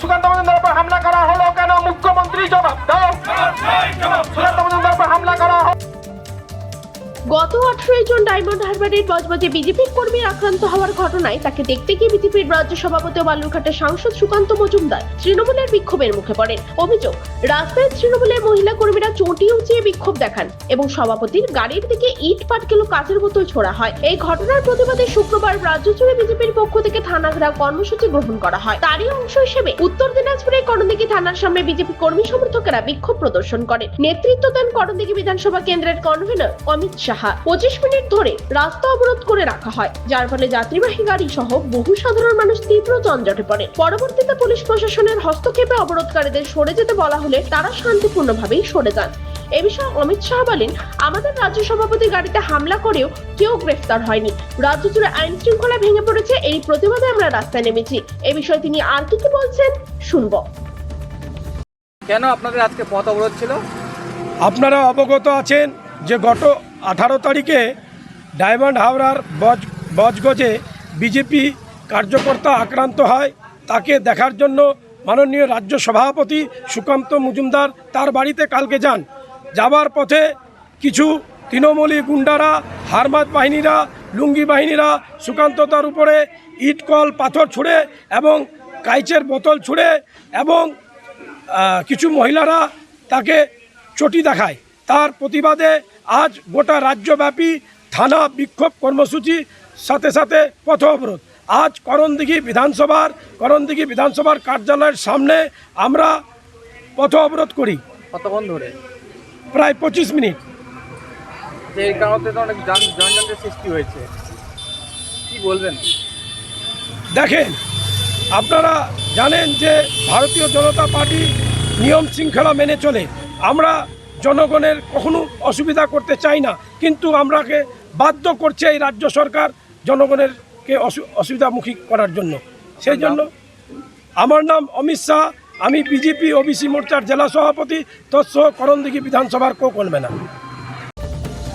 সুকান্ত মজুমদার উপর হামলা করা হলো কেন? মুখ্যমন্ত্রী জবাব দাও। সুকান্ত মজুমদার উপর হামলা করা হলো গত আঠারোই জন ডায়মন্ড হারবারের বজবজে বিজেপির কর্মী আক্রান্ত হওয়ার ঘটনায় তাকে দেখতে গিয়ে বিজেপির রাজ্য সভাপতি ও বালুরঘাটের সাংসদ সুকান্ত মজুমদার তৃণমূলের বিক্ষোভের মুখে পড়েন। অভিযোগ, রাস্তায় তৃণমূলের মহিলা কর্মীরা চটি উঁচিয়ে বিক্ষোভ দেখান এবং সভাপতির গাড়ির দিকে ইট পাটকেলো কাচের বোতল ছোড়া হয়। এই ঘটনার প্রতিবাদে শুক্রবার রাজ্য জুড়ে বিজেপির পক্ষ থেকে থানা ঘেরাও কর্মসূচি গ্রহণ করা হয়। তারই অংশ হিসেবে উত্তর দিনাজপুরের করণদিঘি থানার সামনে বিজেপি কর্মী সমর্থকেরা বিক্ষোভ প্রদর্শন করেন। নেতৃত্ব দেন করণদিঘি বিধানসভা কেন্দ্রের কনভেনর অমিত সাহা। পঁচিশ মিনিট ধরে রাস্তা অবরোধ করে রাখা হয় যার ফলে যাত্রীবাহী গাড়ি সহ বহু সাধারণ মানুষ তীব্র যানজটে পড়ে। পরবর্তীতে পুলিশ প্রশাসনের হস্তক্ষেপে অবরোধকারীদের সরে যেতে বলা হলে তারা শান্তিপূর্ণভাবেই সরে যান। এ বিষয়ে অমিত শাহ বলেন আমাদের রাজ্য সভাপতি গাড়িতে হামলা করেও কেউ গ্রেফতার হয়নি। রাজ্য জুড়ে আইন শৃঙ্খলা ভেঙে পড়েছে এই প্রতিবাদে আমরা রাস্তায় নেমেছি। এ বিষয়ে তিনি আর কি কি বলছেন শুনব। কেন আপনাদের আজকে পথ অবরোধ ছিল? আপনারা অবগত আছেন যে গত আঠারো তারিখে ডায়মন্ড হাওড়ার বজ, বজগজে বিজেপি কার্যকর্তা আক্রান্ত হয়। তাকে দেখার জন্য মাননীয় রাজ্য সভাপতি সুকান্ত মজুমদার তার বাড়িতে কালকে যান। যাবার পথে কিছু তৃণমূলী গুন্ডারা হারমাত বাহিনীরা, লুঙ্গি বাহিনীরা সুকান্ত তার উপরে ইট, কল, পাথর ছুঁড়ে এবং কাইচের বোতল ছুঁড়ে এবং কিছু মহিলারা তাকে চটি দেখায়। তার প্রতিবাদে আজ গোটা রাজ্যব্যাপী থানা বিক্ষোভ কর্মসূচি সাথে সাথে পথ অবরোধ। আজ করণদিঘি বিধানসভার করণদিঘি বিধানসভার কার্যালয়ের সামনে আমরা পথ অবরোধ করি। কতক্ষণ ধরে? প্রায় পঁচিশ মিনিট। এই কারণে তো অনেক সৃষ্টি হয়েছে। কি বলবেন? দেখেন আপনারা জানেন যে ভারতীয় জনতা পার্টি নিয়ম শৃঙ্খলা মেনে চলে। আমরা জনগণের কখনো অসুবিধা করতে চাই না। কিন্তু আমরাকে বাধ্য করছে এই রাজ্য সরকার জনগণেরকে অসু- অসুবিধামুখী করার জন্য। সেই জন্য আমার নাম অমিত শাহ, আমি বিজেপি ওবিসি মোর্চার জেলা সভাপতি, তৎসহ করণদিঘি বিধানসভার কো কনভেনার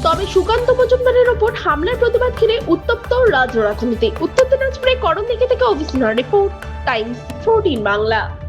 তবে সুকান্ত মজুমদারের ওপর হামলার প্রতিবাদ ঘিরে উত্তপ্ত রাজ্য রাজনীতি। উত্তর দিনাজপুরে করণদিঘি থেকে অভিসনার রিপোর্ট, টাইমস ফোরটিন বাংলা।